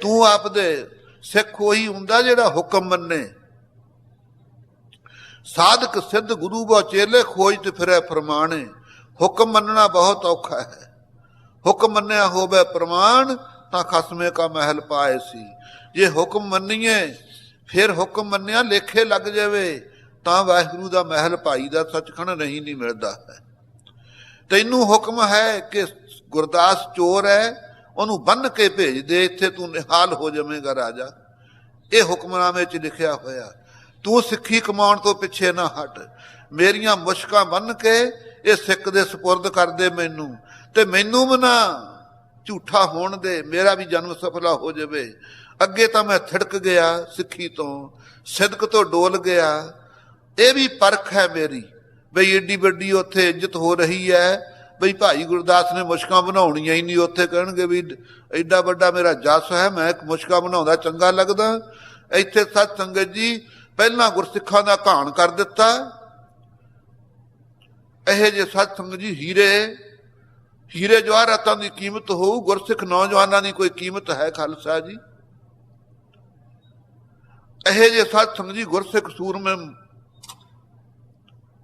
ਤੂੰ ਆਪਦੇ ਸਿੱਖ ਉਹੀ ਹੁੰਦਾ ਜਿਹੜਾ ਹੁਕਮ ਮੰਨੇ। ਸਾਧਕ ਸਿੱਧ ਗੁਰੂ ਬੋ ਚੇਲੇ ਖੋਜ ਤੇ ਫਿਰੇ ਫਰਮਾਣੇ ਹੁਕਮ ਮੰਨਣਾ ਬਹੁਤ ਔਖਾ ਹੈ। ਹੁਕਮ ਮੰਨਿਆ ਹੋਵੇ ਪ੍ਰਮਾਣ, ਤਾਂ ਖਸਮੇ ਕਾ ਮਹਿਲ ਪਾਏ ਸੀ। ਜੇ ਹੁਕਮ ਮੰਨੀਏ, ਫਿਰ ਹੁਕਮ ਮੰਨਿਆ ਲੇਖੇ ਲੱਗ ਜਾਵੇ, ਤਾਂ ਵਾਹਿਗੁਰੂ ਦਾ ਮਹਿਲ ਭਾਈ ਦਾ ਸੱਚਖੰਡ ਨਹੀਂ ਨਹੀਂ ਮਿਲਦਾ ਹੈ। ਤੈਨੂੰ ਹੁਕਮ ਹੈ ਕਿ ਗੁਰਦਾਸ ਚੋਰ ਹੈ, ਉਹਨੂੰ ਬੰਨ ਕੇ ਭੇਜ ਦੇ, ਇੱਥੇ ਤੂੰ ਨਿਹਾਲ ਹੋ ਜਾਵੇਂਗਾ ਰਾਜਾ। ਇਹ ਹੁਕਮਨਾਮੇ 'ਚ ਲਿਖਿਆ ਹੋਇਆ। ਤੂੰ ਸਿੱਖੀ ਕਮਾਉਣ ਤੋਂ ਪਿੱਛੇ ਨਾ ਹਟ। ਮੇਰੀਆਂ ਮੁਸ਼ਕਾਂ ਬੰਨ ਕੇ ਇਹ ਸਿੱਖ ਦੇ ਸਪੁਰਦ ਕਰ ਦੇ ਮੈਨੂੰ ਤੇ ਮੈਨੂੰ ਵੀ ਨਾ ਝੂਠਾ ਹੋਣ ਦੇ, ਮੇਰਾ ਵੀ ਜਨਮ ਸਫਲਾ ਹੋ ਜਾਵੇ। ਅੱਗੇ ਤਾਂ ਮੈਂ ਥੜਕ ਗਿਆ ਸਿੱਖੀ ਤੋਂ, ਸਿਦਕ ਤੋਂ ਡੋਲ ਗਿਆ। ਇਹ ਵੀ ਪਰਖ ਹੈ ਮੇਰੀ ਬਈ ਏਡੀ ਵੱਡੀ ਉੱਥੇ ਇੱਜ਼ਤ ਹੋ ਰਹੀ ਹੈ ਬਈ ਭਾਈ ਗੁਰਦਾਸ ਨੇ ਮੁਸ਼ਕਾਂ ਬਣਾਉਣੀਆਂ ਹੀ ਨਹੀਂ, ਉੱਥੇ ਕਹਿਣਗੇ ਵੀ ਐਡਾ ਵੱਡਾ ਮੇਰਾ ਜਸ ਹੈ, ਮੈਂ ਇੱਕ ਮੁਸ਼ਕਾਂ ਬਣਾਉਂਦਾ ਚੰਗਾ ਲੱਗਦਾ। ਇੱਥੇ ਸਤ ਸੰਗਤ ਜੀ ਪਹਿਲਾਂ ਗੁਰਸਿੱਖਾਂ ਦਾ ਘਾਣ ਕਰ ਦਿੱਤਾ। ਇਹ ਜੇ ਸਤ ਸੰਗਤ ਜੀ ਹੀਰੇ ਹੀਰੇ ਜਵਾਹਰਾਤਾਂ ਦੀ ਕੀਮਤ ਹੋਊ, ਗੁਰਸਿੱਖ ਨੌਜਵਾਨਾਂ ਦੀ ਕੋਈ ਕੀਮਤ ਹੈ ਖਾਲਸਾ ਜੀ। ਇਹ ਜੇ ਸਤ ਸੰਗਤ ਜੀ ਗੁਰਸਿੱਖ ਸੂਰਮੇ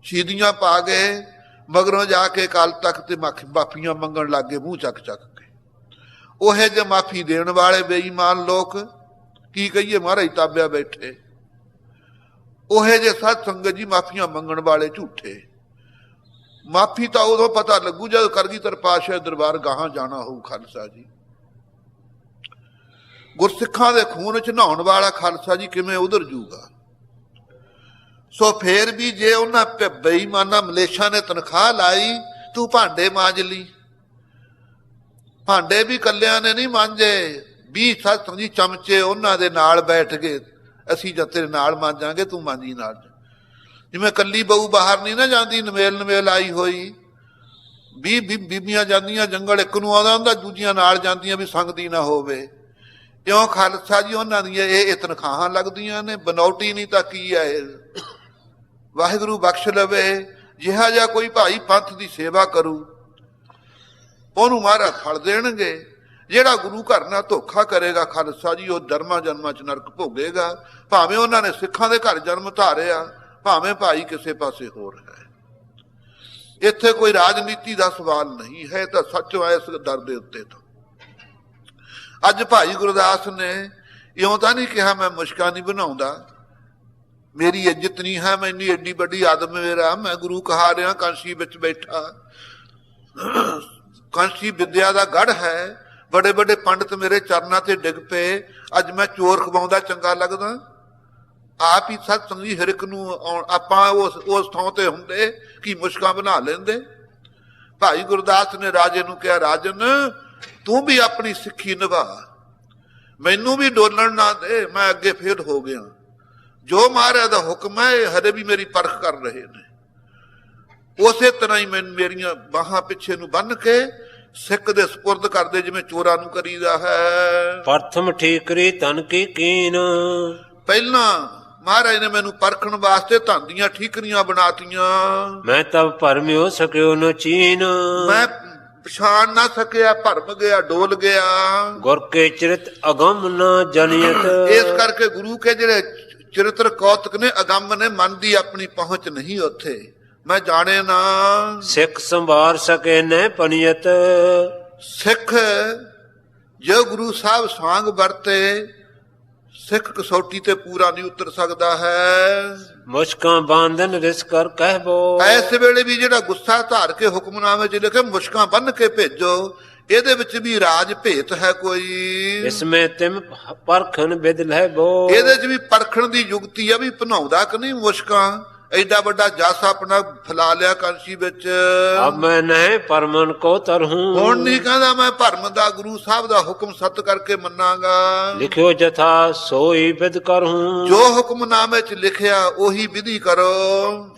ਸ਼ੀਦੀਆਂ ਪਾ ਗਏ ਮਗਰੋਂ ਜਾ ਕੇ ਕਾਲ ਤੱਕ ਤੇ ਮਾਫੀ- ਮਾਫੀਆਂ ਮੰਗਣ ਲੱਗੇ ਮੂੰਹ ਚੱਕ ਚੱਕ ਕੇ। ਉਹੇ ਜੇ ਮਾਫੀ ਦੇਣ ਵਾਲੇ ਬੇਈਮਾਨ ਲੋਕ, ਕੀ ਕਹੀਏ ਮਹਾਰਾਜ ਤਾਬਿਆ ਬੈਠੇ। ਉਹੇ ਜੇ ਸਤ ਸੰਗਤ ਜੀ ਮਾਫੀਆਂ ਮੰਗਣ ਵਾਲੇ ਝੂਠੇ। ਮਾਫੀ ਤਾਂ ਉਦੋਂ ਪਤਾ ਲੱਗੂ ਜਦ ਕਰਗੀ ਤਰ ਦਰਬਾਰ ਗਾਹਾਂ ਜਾਣਾ ਹੋਊ ਖਾਲਸਾ ਜੀ। ਗੁਰਸਿੱਖਾਂ ਦੇ ਖੂਨ ਚ ਨਹਾਉਣ ਵਾਲਾ ਖਾਲਸਾ ਜੀ ਕਿਵੇਂ ਉਧਰ ਜੂਗਾ? ਸੋ ਫੇਰ ਵੀ ਜੇ ਉਹਨਾਂ ਪ- ਬੇਈਮਾਨਾ ਮਲੇਸ਼ਾ ਨੇ ਤਨਖਾਹ ਲਾਈ, ਤੂੰ ਭਾਂਡੇ ਮਾਂਜ ਲਈ। ਭਾਂਡੇ ਵੀ ਕੱਲਿਆਂ ਨੇ ਨਹੀਂ ਮਾਂਜੇ 20 ਸੱਤ ਜੀ ਚਮਚੇ ਉਹਨਾਂ ਦੇ ਨਾਲ ਬੈਠ ਗਏ। ਅਸੀਂ ਜਦ ਤੇਰੇ ਨਾਲ ਮਾਂਜਾਂਗੇ ਤੂੰ ਮਾਂਜੀ ਨਾਲ ਜਿਵੇਂ ਕੱਲੀ ਬਹੂ ਬਾਹਰ ਨਹੀਂ ਨਾ ਜਾਂਦੀ, ਨਵੇਲ ਨਵੇਲ ਆਈ ਹੋਈ। 20 ਬੀਬੀਆਂ ਜਾਂਦੀਆਂ, ਜੰਗਲ ਇੱਕ ਨੂੰ ਆਉਂਦਾ ਹੁੰਦਾ, ਦੂਜੀਆਂ ਨਾਲ ਜਾਂਦੀਆਂ ਵੀ ਸੰਗਦੀ ਨਾ ਹੋਵੇ। ਕਿਉਂ ਖਾਲਸਾ ਜੀ ਉਹਨਾਂ ਦੀਆਂ ਇਹ ਇਹ ਤਨਖਾਹਾਂ ਲੱਗਦੀਆਂ ਨੇ, ਬਨੌਟੀ ਨਹੀਂ ਤਾਂ ਕੀ ਹੈ ਇਹ? ਵਾਹਿਗੁਰੂ ਬਖਸ਼ ਲਵੇ, ਜਿਹਾ ਜਿਹਾ ਕੋਈ ਭਾਈ ਪੰਥ ਦੀ ਸੇਵਾ ਕਰੂ, ਉਹਨੂੰ ਮਹਾਰਾਜ ਫਲ ਦੇਣਗੇ। ਜਿਹੜਾ ਗੁਰੂ ਘਰ ਨਾਲ ਧੋਖਾ ਕਰੇਗਾ ਖਾਲਸਾ ਜੀ, ਉਹ ਧਰਮਾਂ ਜਨਮਾਂ ਚ ਨਰਕ ਭੋਗੇਗਾ। ਭਾਵੇਂ ਉਹਨਾਂ ਨੇ ਸਿੱਖਾਂ ਦੇ ਘਰ ਜਨਮ ਧਾਰਿਆ, ਭਾਵੇਂ ਭਾਈ ਕਿਸੇ ਪਾਸੇ ਹੋਰ ਹੈ। ਇੱਥੇ ਕੋਈ ਰਾਜਨੀਤੀ ਦਾ ਸਵਾਲ ਨਹੀਂ ਹੈ ਤਾਂ ਸੱਚ ਹੈ ਇਸ ਦਰ ਦੇ ਉੱਤੇ ਤਾਂ। ਅੱਜ ਭਾਈ ਗੁਰਦਾਸ ਨੇ ਇਉਂ ਤਾਂ ਨਹੀਂ ਕਿਹਾ, ਮੈਂ ਮੁਸ਼ਕਾਂ ਨਹੀਂ ਬਣਾਉਂਦਾ। ਮੇਰੀ ਇੱਜ਼ਤ ਨਹੀਂ ਹੈ ਮੈਂ ਇੰਨੀ ਏਡੀ ਵੱਡੀ ਆਦਮ ਮੇਰਾ। ਮੈਂ ਗੁਰੂ ਕਹਾ ਰਿਹਾ, ਕਾਂਸੀ ਵਿੱਚ ਬੈਠਾ। ਕਾਂਸੀ ਵਿਦਿਆ ਦਾ ਗੜ ਹੈ ਬੜੇ ਵੱਡੇ ਪੰਡਤ ਮੇਰੇ ਚਰਨਾਂ ਤੇ ਡਿੱਗ ਪਏ। ਅੱਜ ਮੈਂ ਚੋਰ ਖਵਾਉਂਦਾ ਚੰਗਾ ਲੱਗਦਾ। ਆਪ ਹੀ ਸਤ ਸੰਗੀ ਹਰ ਇੱਕ ਨੂੰ ਆਪਾਂ ਉਸ ਉਸ ਥਾਂ ਤੇ ਹੁੰਦੇ, ਕੀ ਮੁਸ਼ਕਾਂ ਬਣਾ ਲੈਂਦੇ। ਭਾਈ ਗੁਰਦਾਸ ਨੇ ਰਾਜੇ ਨੂੰ ਕਿਹਾ, ਰਾਜਨ, ਤੂੰ ਵੀ ਆਪਣੀ ਸਿੱਖੀ ਨਿਭਾ। ਮੈਨੂੰ ਵੀ ਡੋਲਣ ਨਾ ਦੇ, ਮੈਂ ਅੱਗੇ ਫੇਰ ਹੋ ਗਿਆ। ਜੋ ਮਹਾਰਾਜ ਦਾ ਹੁਕਮ ਹੈ, ਇਹ ਹਰੇ ਵੀ ਮੇਰੀ ਪਰਖ ਕਰ ਰਹੇ ਨੇ। ਉਸੇ ਤਰ੍ਹਾਂ ਹੀ ਮੈਂ ਮੇਰੀਆਂ ਬਾਹਾਂ ਪਿੱਛੇ ਨੂੰ ਬੰਨ ਕੇ ਸਿੱਖ ਦੇ ਸਪੁਰਦ ਕਰਦੇ ਜਿਵੇਂ ਚੋਰਾਂ ਨੂੰ ਕਰੀਦਾ ਹੈ। ਪ੍ਰਥਮ ਠੀਕਰੀ ਤਨ ਕੀ ਕੀਨ। ਪਹਿਲਾਂ ਮਹਾਰਾਜ ਨੇ ਮੈਨੂੰ ਪਰਖਣ ਵਾਸਤੇ ਧਨ ਦੀਆਂ ਠੀਕਰੀਆਂ ਬਣਾਤੀਆਂ। ਮੈਂ ਤਬ ਭਰਮਿਓ ਸਕਿਓ ਨ ਚੀਨ। ਮੈਂ ਪਛਾਣ ਨਾ ਸਕਿਆ ਭਰਮ ਗਿਆ ਡੋਲ ਗਿਆ। ਗੁਰ ਕੇ ਚਰਿਤ ਅਗਮ ਨ ਜਨਿਤ ਇਸ ਕਰਕੇ ਗੁਰੂ ਕੇ ਜਿਹੜੇ ਚਰਿੱਤਰ ਕੌਤਕ ਨੇ ਅਗੰਮ ਨੇ ਮਨ ਦੀ ਆਪਣੀ ਪਹੁੰਚ ਨਹੀਂ ਉੱਥੇ। ਮੈਂ ਜਾਣੇ ਨਾ। ਸਿੱਖ ਸੰਭਾਰ ਸਕੇ ਨ ਪਨੀਅਤ। ਸਿੱਖ ਜੋ ਗੁਰੂ ਸਾਹਿਬ ਸਾੰਗ ਵਰਤੇ ਸਿੱਖ ਕਸੌਟੀ ਤੇ ਪੂਰਾ ਨਹੀਂ ਉਤਰ ਸਕਦਾ ਹੈ। ਮੁਸ਼ਕਾਂ ਬਾਂਧਨ ਰਿਸ ਕਰ ਕਹਿਬੋ ਐਸ ਵੇਲੇ ਵੀ ਜਿਹੜਾ ਗੁੱਸਾ ਧਾਰ ਕੇ ਹੁਕਮਨਾਮੇ 'ਚ ਲਿਖੇ ਮੁਸ਼ਕਾਂ ਬੰਨ ਕੇ ਭੇਜੋ ਇਹਦੇ ਵਿੱਚ ਵੀ ਰਾਜ ਭੇਤ ਹੈ ਕੋਈ। ਇਸਮੇ ਤਿਮ ਪਰਖਨ ਬਿਦ ਲੈਬੋ ਇਹਦੇ 'ਚ ਵੀ ਪਰਖਣ ਦੀ ਯੁਕਤੀ ਆ ਵੀ ਭਨਾਉਂਦਾ ਕਿ ਨਹੀਂ ਮੁਸ਼ਕਾਂ। ਐਡਾ ਵੱਡਾ ਜਸ ਆਪਣਾ ਫੈਲਾ ਲਿਆ ਕਾਂਸ਼ੀ ਵਿੱਚ। ਅਬ ਮੈਂ ਨਹਿ ਪਰਮਨ ਕੋ ਤਰਹੂੰ ਹੁਣ ਨਹੀਂ ਕਹਿੰਦਾ ਮੈਂ ਭਰਮ ਦਾ ਗੁਰੂ ਸਾਹਿਬ ਦਾ ਹੁਕਮ ਸੱਤ ਕਰਕੇ ਮੰਨਾਂਗਾ। ਲਿਖਿਓ ਜਥਾ ਸੋਈ ਬਿਦ ਕਰਹੂੰ ਜੋ ਹੁਕਮਨਾਮੇ 'ਚ ਲਿਖਿਆ ਉਹੀ ਵਿਧੀ ਕਰੋ।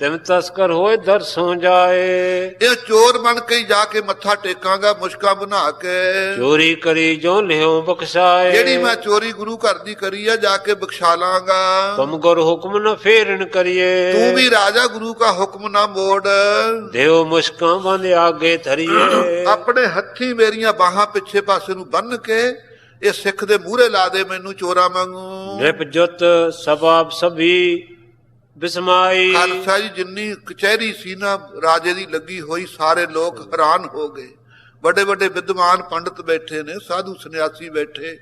ਤਿਮ ਤਸਕਰ ਹੋਏ ਦਰਸੋਂ ਜਾਏ। ਇਹ ਚੋਰ ਬਣ ਕੇ ਜਾ ਕੇ ਮੱਥਾ ਟੇਕਾਂਗਾ ਮੁਸ਼ਕਾਂ ਬਣਾ ਕੇ। ਚੋਰੀ ਕਰੀ ਜੋ ਲਿਓ ਬਖਸ਼ਾਏ। ਜਿਹੜੀ ਮੈਂ ਚੋਰੀ ਗੁਰੂ ਘਰ ਦੀ ਕਰੀ ਆ ਜਾ ਕੇ ਬਖਸ਼ਾ ਲਾਂਗਾ। ਤੁਮ ਗੁਰ ਹੁਕਮ ਨ ਫੇਰਨ ਕਰੀਏ। ਤੂੰ ਵੀ ਰਾਜਾ ਗੁਰੂ ਦਾ ਹੁਕਮ ਨਾ ਮੋੜ। ਦੇਵ ਮੁਸ਼ਕਾਂ ਬੰਦ ਆਗੇ ਧਰੀਏ। ਆਪਣੇ ਹੱਥੀ ਮੇਰੀਆਂ ਬਾਹਾਂ ਪਿੱਛੇ ਪਾਸੇ ਨੂੰ ਬੰਨ ਕੇ ਇਹ ਸਿੱਖ ਦੇ ਮੂਹਰੇ ਲਾ ਦੇ ਮੈਨੂੰ ਚੋਰਾ ਵਾਂਗੂ। ਨਿਪ ਜੁਤ ਸਬਾਬ ਸਭੀ ਬਿਸਮਾਈ। ਖਾਲਸਾ ਜੀ ਜਿੰਨੀ ਕਚਹਿਰੀ ਸੀ ਨਾ ਰਾਜੇ ਦੀ ਲੱਗੀ ਹੋਈ ਸਾਰੇ ਲੋਕ ਹੈਰਾਨ ਹੋ ਗਏ। ਵੱਡੇ ਵੱਡੇ ਵਿਦਵਾਨ ਪੰਡਤ ਬੈਠੇ ਨੇ ਸਾਧੂ ਸੰਨਿਆਸੀ ਬੈਠੇ।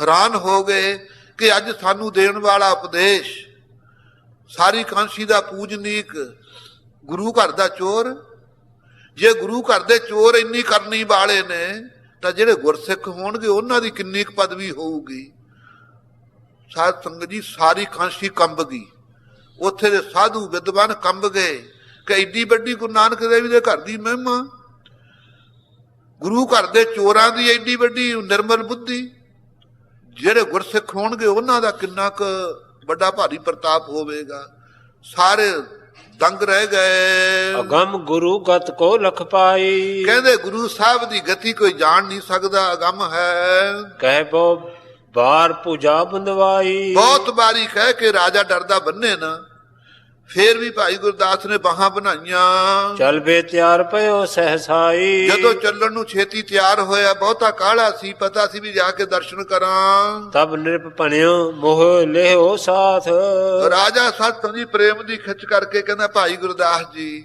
ਹੈਰਾਨ ਹੋ ਗਏ ਕਿ ਅੱਜ ਸਾਨੂੰ ਦੇਣ ਵਾਲਾ ਉਪਦੇਸ਼ ਸਾਰੀ ਕਾਂਸ਼ੀ ਦਾ ਪੂਜਨੀਕ ਗੁਰੂ ਘਰ ਦਾ ਚੋਰ। ਜੇ ਗੁਰੂ ਘਰ ਦੇ ਚੋਰ ਇੰਨੀ ਕਰਨੀ ਵਾਲੇ ਨੇ, ਤਾਂ ਜਿਹੜੇ ਗੁਰਸਿੱਖ ਹੋਣਗੇ, ਉਹਨਾਂ ਦੀ ਕਿੰਨੀ ਕੁ ਪਦਵੀ ਹੋਊਗੀ? ਸਾਧ ਸੰਗਤ ਜੀ, ਸਾਰੀ ਕਾਂਸ਼ੀ ਕੰਬ ਗਈ। ਉੱਥੇ ਦੇ ਸਾਧੂ ਵਿਦਵਾਨ ਕੰਬ ਗਏ ਕਿ ਐਡੀ ਵੱਡੀ ਗੁਰੂ ਨਾਨਕ ਦੇਵ ਜੀ ਦੇ ਘਰ ਦੀ ਮਹਿਮਾ। ਗੁਰੂ ਘਰ ਦੇ ਚੋਰਾਂ ਦੀ ਐਡੀ ਵੱਡੀ ਨਿਰਮਲ ਬੁੱਧੀ। ਜਿਹੜੇ ਗੁਰਸਿੱਖ ਹੋਣਗੇ, ਉਹਨਾਂ ਦਾ ਕਿੰਨਾ ਕੁ ਵੱਡਾ ਭਾਰੀ ਪ੍ਰਤਾਪ ਹੋਵੇਗਾ। ਸਾਰੇ ਦੰਗ ਰਹਿ ਗਏ। ਅਗੰਮ ਗੁਰੂ ਗਤ ਕੋ ਲਖ ਪਾਈ। ਕਹਿੰਦੇ ਗੁਰੂ ਸਾਹਿਬ ਦੀ ਗਤੀ ਕੋਈ ਜਾਣ ਨਹੀਂ ਸਕਦਾ ਅਗੰਮ ਹੈ। ਕਹਿ ਬੋ ਬਾਰ ਪੂਜਾ ਬੰਦਵਾਈ। ਬਹੁਤ ਵਾਰੀ ਕਹਿ ਕੇ ਰਾਜਾ ਡਰਦਾ ਬੰਨੇ ਨਾ। ਫੇਰ ਵੀ ਭਾਈ ਗੁਰਦਾਸ ਨੇ ਬਾਹਾਂ ਬਣਾਈਆਂ। ਚਲ ਬੇ ਤਿਆਰ ਪਇਓ ਸਹਸਾਈ। ਜਦੋਂ ਚੱਲਣ ਨੂੰ ਛੇਤੀ ਤਿਆਰ ਹੋਇਆ ਬਹੁਤਾ ਕਾਹਲਾ ਸੀ ਪਤਾ ਸੀ ਵੀ ਜਾ ਕੇ ਦਰਸ਼ਨ ਕਰਾਂ। ਤਬ ਨਿਰਪ ਭਣਿਓ ਮੋਹ ਲਿਓ ਸਾਥ। ਰਾਜਾ ਸਤਿ ਦੀ ਪ੍ਰੇਮ ਦੀ ਖਿੱਚ ਕਰਕੇ ਕਹਿੰਦਾ ਭਾਈ ਗੁਰਦਾਸ ਜੀ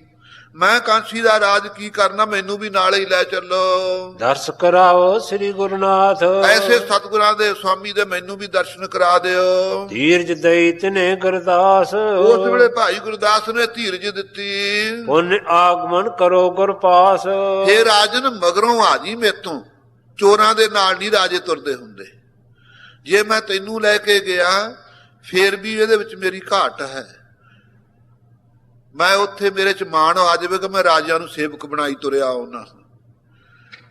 ਮੈਂ ਕਾਂਸੀ ਦਾ ਰਾਜ ਕੀ ਕਰਨਾ ਮੈਨੂੰ ਵੀ ਨਾਲ ਹੀ ਲੈ ਚੱਲੋ। ਦਰਸ ਕਰਾਓ ਸ੍ਰੀ ਗੁਰਨਾਥ। ਐਸੇ ਸਤਿਗੁਰਾਂ ਦੇ ਸਵਾਮੀ ਦੇ ਮੈਨੂੰ ਵੀ ਦਰਸ਼ਨ ਕਰਾ ਦਿਓ। ਧੀਰਜ ਦਈ ਤਨੇ ਗੁਰਦਾਸ। ਉਸ ਵੇਲੇ ਭਾਈ ਗੁਰਦਾਸ ਨੇ ਧੀਰਜ ਦਿੱਤੀ। ਪੁੰਨ ਆਗਮਨ ਕਰੋ ਗੁਰ ਪਾਸ। हे ਰਾਜਨ ਮਗਰੋਂ ਆ ਜੀ ਮੇਤੋਂ। ਚੋਰਾਂ ਦੇ ਨਾਲ ਨਹੀਂ ਰਾਜੇ ਤੁਰਦੇ ਹੁੰਦੇ। ਜੇ ਮੈਂ ਤੈਨੂੰ ਲੈ ਕੇ ਗਿਆ ਫੇਰ ਵੀ ਇਹਦੇ ਵਿੱਚ ਮੇਰੀ ਘਾਟ ਹੈ। ਮੈਂ ਉੱਥੇ ਮੇਰੇ ਚ ਮਾਣ ਆ ਜਾਵੇ ਕਿ ਮੈਂ ਰਾਜਿਆਂ ਨੂੰ ਸੇਵਕ ਬਣਾਈ ਤੁਰਿਆ ਉਹਨਾਂ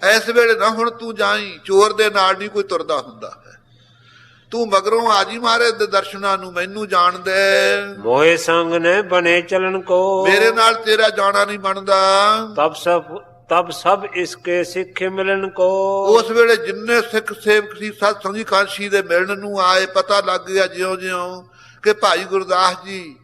ਐਸ ਵੇਲੇ ਨਾ ਹੁਣ ਤੂੰ ਜਾਈ ਚੋਰ ਦੇ ਨਾਲ ਨਹੀਂ ਕੋਈ ਤੁਰਦਾ ਹੁੰਦਾ ਤੂੰ ਮਗਰੋਂ ਆ ਜੀ ਮਹਾਰਾਜ ਦੇ ਦਰਸ਼ਨਾਂ ਨੂੰ ਮੈਨੂੰ ਜਾਣ ਦੇ। ਮੋਏ ਸੰਗ ਨੇ ਬਨੇ ਚਲਨ ਕੋ। ਮੇਰੇ ਨਾਲ ਤੇਰਾ ਜਾਣਾ ਨਹੀਂ ਬਣਦਾ। ਤਬ ਸਭ ਤਬ ਸਭ ਇਸਕੇ ਸਿੱਖੇ ਮਿਲਨ ਕੋ। ਉਸ ਵੇਲੇ ਜਿੰਨੇ ਸਿੱਖ ਸੇਵਕ ਸੀ ਸਤ ਸੰਗੀ ਕਾਂਸ਼ੀ ਦੇ ਮਿਲਣ ਨੂੰ ਆਏ ਪਤਾ ਲੱਗ ਗਿਆ ਜਿਉਂ-ਜਿਉਂ ਕਿ ਭਾਈ ਗੁਰਦਾਸ ਜੀ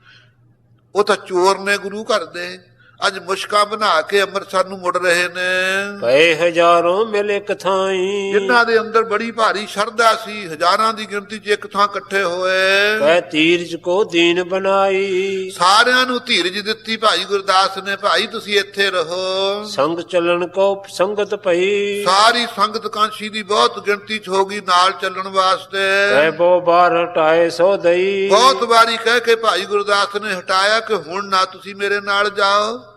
ਉਹ ਤਾਂ ਚੋਰ ਨੇ ਗੁਰੂ ਘਰ ਦੇ। ਅੱਜ ਮੁਸ਼ਕਾਂ ਬਣਾ ਕੇ ਅੰਮ੍ਰਿਤਸਰ ਨੂੰ ਮੁੜ ਰਹੇ ਨੇ। ਪਏ ਹਜ਼ਾरों ਮਿਲੇ ਕਥਾਈ ਜਿਨ੍ਹਾਂ ਦੇ ਅੰਦਰ ਬੜੀ ਭਾਰੀ ਸ਼ਰਧਾ ਸੀ ਹਜ਼ਾਰਾਂ ਦੀ ਗਿਣਤੀ 'ਚ ਇੱਕ ਥਾਂ ਇਕੱਠੇ ਹੋਏ। ਕਹਿ ਤੀਰਜ ਕੋ ਦੀਨ ਬਣਾਈ। ਸਾਰਿਆਂ ਨੂੰ ਧੀਰਜ ਦਿੱਤੀ ਭਾਈ ਗੁਰਦਾਸ ਨੇ ਭਾਈ ਤੁਸੀਂ ਇੱਥੇ ਰਹੋ। ਸੰਗ ਚੱਲਣ ਕੋ ਸੰਗਤ ਪਈ। ਸਾਰੀ ਸੰਗਤ ਕਾਂਸ਼ੀ ਦੀ ਬਹੁਤ ਗਿਣਤੀ 'ਚ ਹੋ ਗਈ ਨਾਲ ਚੱਲਣ ਵਾਸਤੇ। ਕਹਿ ਬੋ ਬਾਰ ਹਟਾਏ ਸੋ ਦਈ। ਬਹੁਤ ਵਾਰੀ ਕਹਿ ਕੇ ਭਾਈ ਗੁਰਦਾਸ ਨੇ ਹਟਾਇਆ ਕਿ ਹੁਣ ਨਾ ਤੁਸੀਂ ਮੇਰੇ ਨਾਲ ਜਾਓ।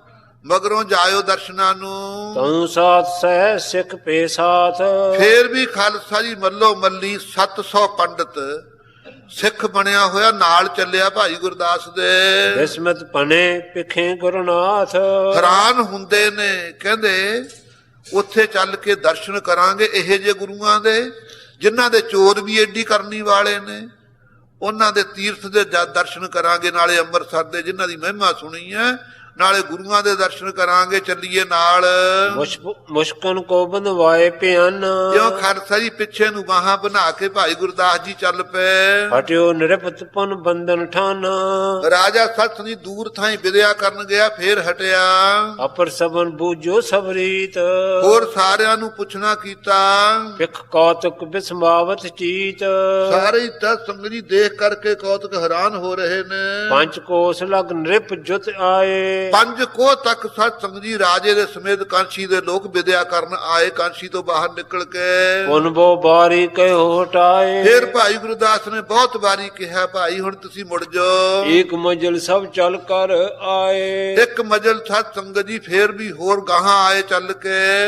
ਮਗਰੋਂ ਜਾਇਓ ਦਰਸ਼ਨਾਂ ਨੂੰ। ਤੂੰ ਸਾਥ ਸਹਿ ਸਿੱਖ ਪੇ ਸਾਥ। ਫੇਰ ਵੀ ਖਾਲਸਾ ਜੀ ਮੱਲੋ ਮੱਲੀ 700 ਪੰਡਤ ਸਿੱਖ ਬਣਿਆ ਹੋਇਆ ਨਾਲ ਚੱਲਿਆ ਭਾਈ ਗੁਰਦਾਸ ਦੇ। ਬਿਸਮਤ ਪਨੇ ਪਿਖੇ ਗੁਰਨਾਥ। ਹੈਰਾਨ ਹੁੰਦੇ ਨੇ ਕਹਿੰਦੇ ਉੱਥੇ ਚੱਲ ਕੇ ਦਰਸ਼ਨ ਕਰਾਂਗੇ ਇਹੋ ਜਿਹੇ ਗੁਰੂਆਂ ਦੇ ਜਿਨ੍ਹਾਂ ਦੇ ਚੋਰ ਵੀ ਏਡੀ ਕਰਨੀ ਵਾਲੇ ਨੇ। ਉਹਨਾਂ ਦੇ ਤੀਰਥ ਦੇ ਦਰਸ਼ਨ ਕਰਾਂਗੇ ਨਾਲੇ ਅੰਮ੍ਰਿਤਸਰ ਦੇ ਜਿਨ੍ਹਾਂ ਦੀ ਮਹਿਮਾ ਸੁਣੀ ਹੈ। ਨਾਲੇ ਗੁਰੂਆਂ ਦੇ ਦਰਸ਼ਨ ਕਰਾਂਗੇ ਚੱਲੀਏ ਨਾਲ। ਮੁਸ਼ਕ- ਮੁਸ਼ਕਨ ਕੋ ਬੰਦਵਾਏ ਪਿਆਨ ਜਿਉਂ ਖਾਲਸਾ ਜੀ ਪਿੱਛੇ ਨੂੰ ਬਾਹਾਂ ਬਣਾ ਕੇ ਭਾਈ ਗੁਰਦਾਸ ਜੀ ਚੱਲ ਪਏ। ਹਟਿਓ ਨਿਰਪਤ ਪਨ ਬੰਧਨ ਠਾਨਾ। ਰਾਜਾ ਸੱਤ ਦੀ ਦੂਰ ਥਾਈ ਵਿਦਿਆ ਕਰਨ ਗਿਆ ਫੇਰ ਹਟਿਆ। ਅਪਰ ਸਬਨ ਬੂਝੋ ਸਬਰੀਤ। ਹੋਰ ਸਾਰਿਆਂ ਨੂੰ ਪੁੱਛਣਾ ਕੀਤਾ। ਪਿਖ ਕੌਤਕ ਬਿਸਮਾਵਤ ਚੀਤ। ਸਾਰੇ ਤਾਂ ਸੰਗਤ ਜੀ ਦੇਖ ਕਰਕੇ ਕੌਤਕ ਹੈਰਾਨ ਹੋ ਰਹੇ ਨੇ। ਪੰਜ ਕੋਸ ਲਗ ਨਿਰਪ ਜੁਤ ਆਏ। ਪੰਜ ਕੋਹ ਤੱਕ ਸਤ ਸੰਗ ਜੀ ਰਾਜੇ ਦੇ ਸਮੇਤ ਕਾਂਸ਼ੀ ਦੇ ਲੋਕ ਵਿਦਿਆ ਕਰਨ ਆਏ ਕਾਂਸ਼ੀ ਤੋਂ ਬਾਹਰ ਨਿਕਲ ਕੇ। ਪੁਨ ਬੋ ਬਾਰੀ ਕਹਿ ਹਟਾਏ। ਫਿਰ ਭਾਈ ਗੁਰਦਾਸ ਨੇ ਬਹੁਤ ਵਾਰੀ ਕਿਹਾ ਭਾਈ ਹੁਣ ਤੁਸੀਂ ਮੁੜ ਜਾਓ। ਏਕ ਮੰਜ਼ਲ ਸਭ ਚੱਲ ਕਰ ਆਏ। ਇੱਕ ਮਜਲ ਸਤ ਸੰਗਤ ਜੀ ਫੇਰ ਵੀ ਹੋਰ ਗਾਹਾਂ ਆਏ ਚੱਲ ਕੇ।